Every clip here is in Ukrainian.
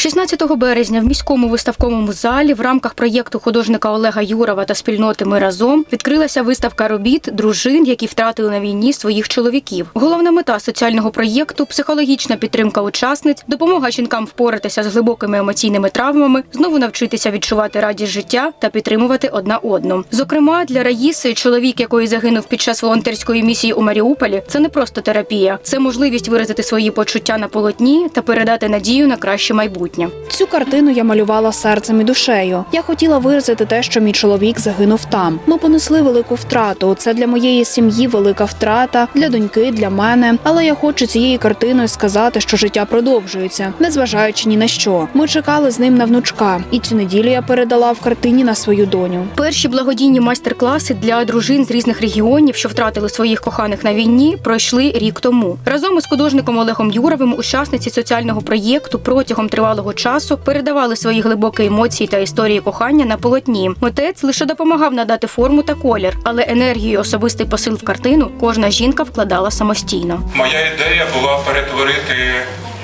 16 березня в міському виставковому залі в рамках проєкту художника Олега Юрова та спільноти Ми разом відкрилася виставка робіт дружин, які втратили на війні своїх чоловіків. Головна мета соціального проєкту психологічна підтримка учасниць, допомога жінкам впоратися з глибокими емоційними травмами, знову навчитися відчувати радість життя та підтримувати одна одну. Зокрема, для Раїси, чоловік якої загинув під час волонтерської місії у Маріуполі, це не просто терапія, це можливість виразити свої почуття на полотні та передати надію на краще майбутнє. Цю картину я малювала серцем і душею. Я хотіла виразити те, що мій чоловік загинув там. Ми понесли велику втрату. Це для моєї сім'ї велика втрата, для доньки, для мене. Але я хочу цією картиною сказати, що життя продовжується, незважаючи ні на що. Ми чекали з ним на внучка, і цю неділю я передала в картині на свою доню. Перші благодійні майстер-класи для дружин з різних регіонів, що втратили своїх коханих на війні, пройшли рік тому. Разом із художником Олегом Юровим учасниці соціального проєкту протягом тривалого часу передавали свої глибокі емоції та історії кохання на полотні. Митець лише допомагав надати форму та колір, але енергію, і особистий посил в картину кожна жінка вкладала самостійно. Моя ідея була перетворити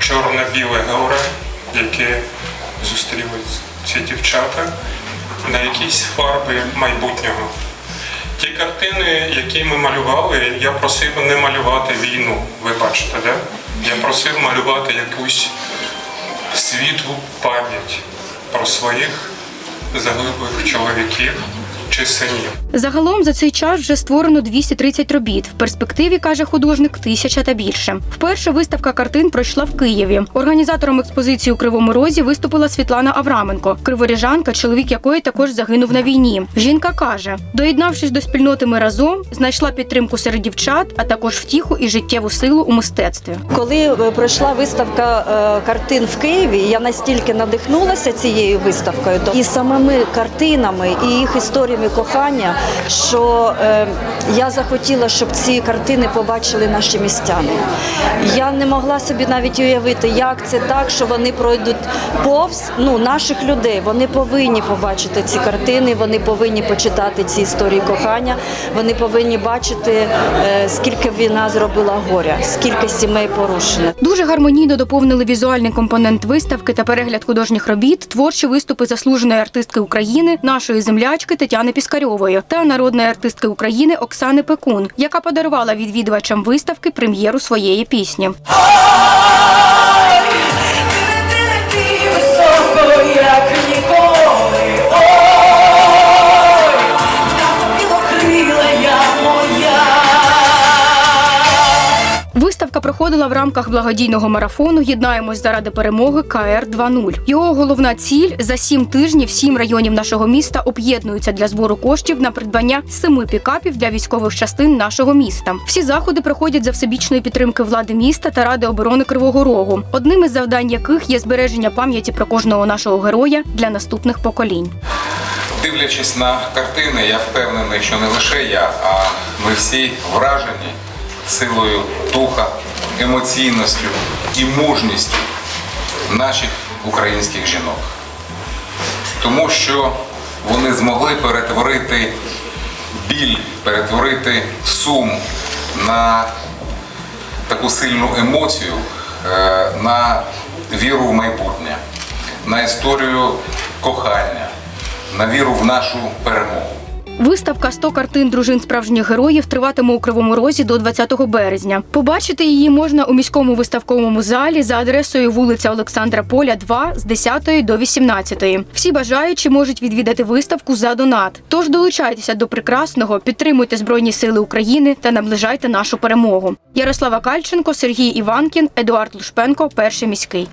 чорно-біле горе, яке зустріли ці дівчата, на якісь фарби майбутнього. Ті картини, які ми малювали, я просив не малювати війну. Ви бачите, да? Я просив малювати якусь світлу пам'ять про своїх загиблих чоловіків чи синів. Загалом за цей час вже створено 230 робіт. В перспективі каже художник тисяча та більше. Вперше виставка картин пройшла в Києві. Організатором експозиції у Кривому Розі виступила Світлана Авраменко, криворіжанка, чоловік якої також загинув на війні. Жінка каже, доєднавшись до спільноти ми разом, знайшла підтримку серед дівчат, а також втіху і життєву силу у мистецтві. Коли е, пройшла виставка е, картин в Києві, я настільки надихнулася цією виставкою то і самими картинами, і їх історіями кохання, що е, я захотіла, щоб ці картини побачили наші містяни. Я не могла собі навіть уявити, як це так, що вони пройдуть повз ну, наших людей. Вони повинні побачити ці картини, вони повинні почитати ці історії кохання, вони повинні бачити, е, скільки війна зробила горя, скільки сімей порушено. Дуже гармонійно доповнили візуальний компонент виставки та перегляд художніх робіт, творчі виступи заслуженої артистки України, нашої землячки Тетяни Піскарьової та народної артистки України Оксани Пекун, яка подарувала відвідувачам виставки прем'єру своєї пісні. Виставка проходила в рамках благодійного марафону Єднаємось заради перемоги КР 2.0». Його головна ціль за сім тижнів сім районів нашого міста об'єднуються для збору коштів на придбання семи пікапів для військових частин нашого міста. Всі заходи проходять за всебічної підтримки влади міста та ради оборони Кривого Рогу, одним із завдань яких є збереження пам'яті про кожного нашого героя для наступних поколінь. Дивлячись на картини, я впевнений, що не лише я, а ми всі вражені силою духа, емоційністю і мужністю наших українських жінок. Тому що вони змогли перетворити біль, перетворити сум на таку сильну емоцію, е, на віру в майбутнє, на історію кохання, на віру в нашу перемогу. Виставка «100 картин дружин справжніх героїв триватиме у Кривому Розі до 20 березня. Побачити її можна у міському виставковому залі за адресою вулиця Олександра Поля, 2 з 10 до 18. Всі бажаючі можуть відвідати виставку за донат. Тож долучайтеся до прекрасного, підтримуйте Збройні Сили України та наближайте нашу перемогу. Ярослава Кальченко, Сергій Іванкін, Едуард Лушпенко, перший міський.